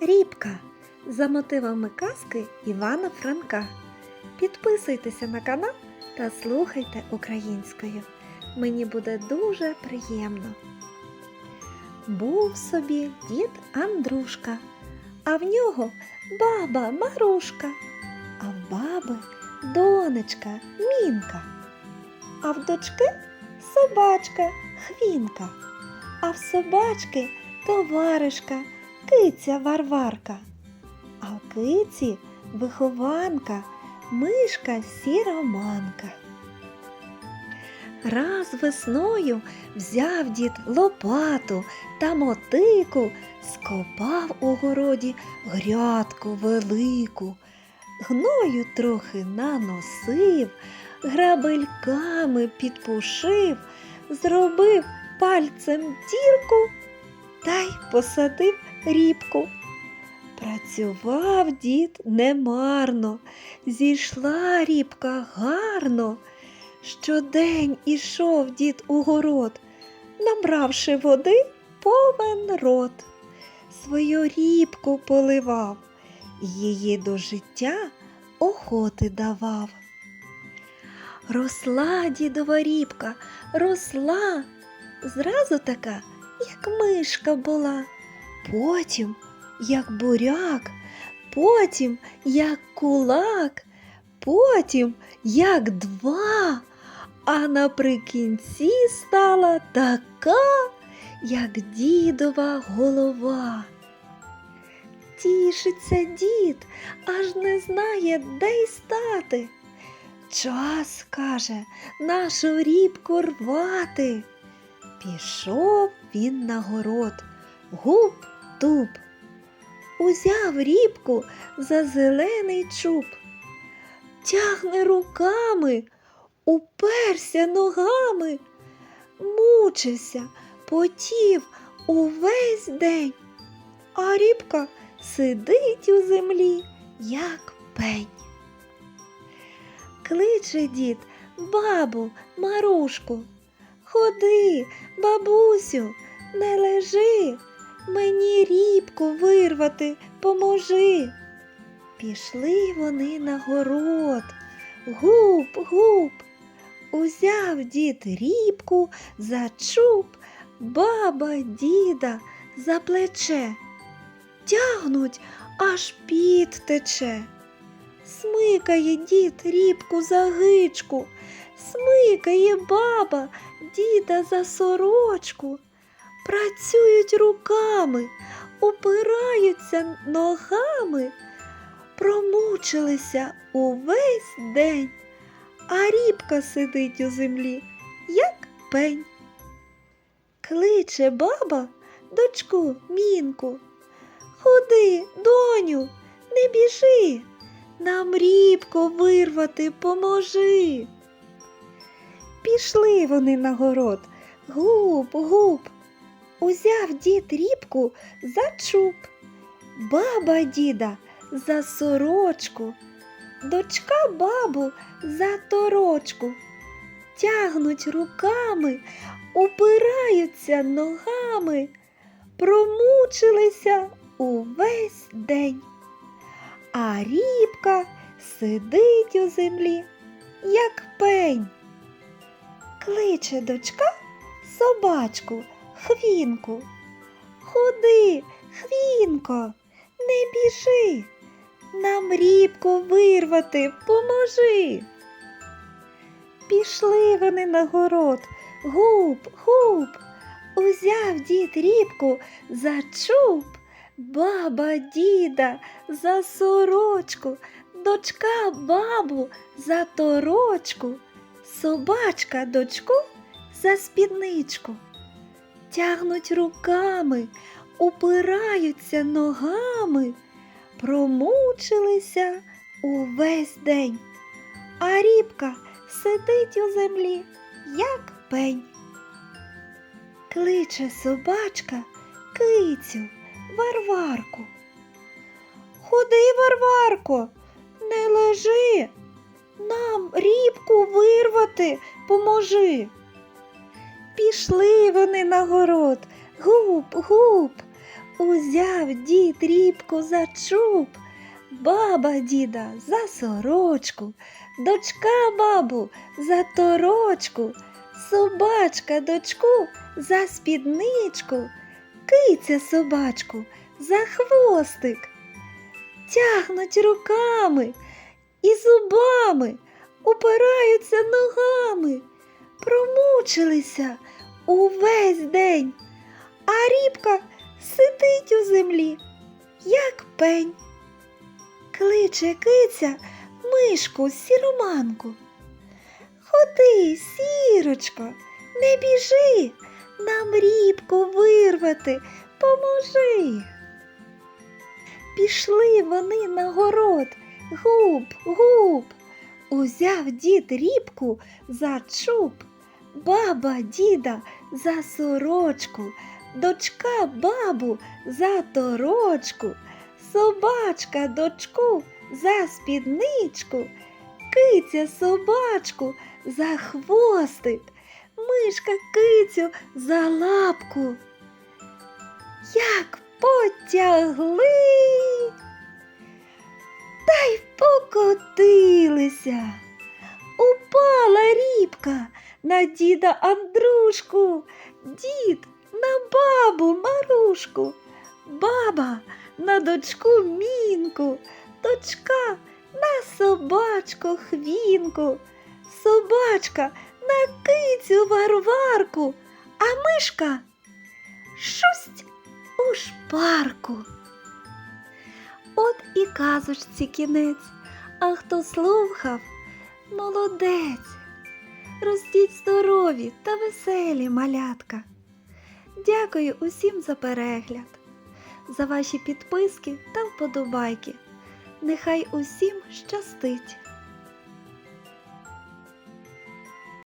Рібка за мотивами казки Івана Франка. Підписуйтеся на канал та слухайте українською. Мені буде дуже приємно. Був собі дід Андрушка, а в нього баба Марушка, а в баби донечка Мінка, а в дочки собачка Хвінка, а в собачки товаришка киця Варварка, а в киці вихованка мишка сіроманка. Раз весною взяв дід лопату та мотику, скопав у городі грядку велику, гною трохи наносив, грабельками підпушив, зробив пальцем дірку та й посадив рібку. Працював дід немарно, зійшла рібка гарно. Щодень ішов дід у город, набравши води повен рот. Свою рібку поливав, її до життя охоти давав. Росла дідова рібка, росла, зразу така, як мишка була, потім як буряк, потім як кулак, потім як два, а наприкінці стала така, як дідова голова. Тішиться дід, аж не знає, де й стати. Час, каже, нашу рібку рвати. Пішов він на город, гуп-туп. Узяв рібку за зелений чуб, тягне руками, уперся ногами, мучився, потів увесь день, а рібка сидить у землі, як пень. Кличе дід бабу, Марушку. Ходи, бабусю, не лежи, мені рібку вирвати поможи. Пішли вони на город, гуп, гуп. Узяв дід рібку за чуб, баба діда за плече. Тягнуть, аж піт тече. Смикає дід рібку за гичку, смикає баба діда за сорочку. Працюють руками, упираються ногами, промучилися увесь день, а рібка сидить у землі, як пень. Кличе баба дочку мінку. Ходи, доню, не біжи, нам рібку вирвати поможи. Пішли вони на город, гуп, гуп. Узяв дід рібку за чуб, баба діда за сорочку, дочка бабу за торочку. Тягнуть руками, упираються ногами, промучилися увесь день. А рібка сидить у землі, як пень. Кличе дочка собачку, хвінку. Ходи, хвінко, не біжи, нам рібку вирвати поможи. Пішли вони на город, гуп, гуп, узяв дід рібку за чуб, баба діда за сорочку, дочка бабу за торочку, собачка дочку за спідничку. Тягнуть руками, упираються ногами, промучилися увесь день, а рібка сидить у землі, як пень. Кличе собачка кицю, Варварку. Ходи, Варварко, не лежи, нам рібку вирвати поможи. Пішли вони на город, гуп, гуп, Узяв дід рібку за чуб, баба діда за сорочку, дочка бабу за торочку, собачка дочку за спідничку, киця собачку за хвостик. Тягнуть руками і зубами, упираються ногами, промучилися увесь день, а рібка сидить у землі, як пень. Кличе киця мишку сіроманку. Ходи, сірочко, не біжи, нам рібку вирвати, поможи. Пішли вони на город, губ, губ. Узяв дід рібку за чуб, баба діда за сорочку, дочка бабу за торочку, собачка дочку за спідничку, киця собачку за хвостик, мишка кицю за лапку. Як потягли, покотилися. Упала рібка на діда Андрушку, дід на бабу Марушку, баба на дочку Мінку, дочка на собачку Хвінку, собачка на кицю Варварку, а мишка шусть у шпарку. От і казочці кінець, а хто слухав, молодець. Ростіть здорові та веселі малятка. Дякую усім за перегляд, за ваші підписки та вподобайки. Нехай усім щастить!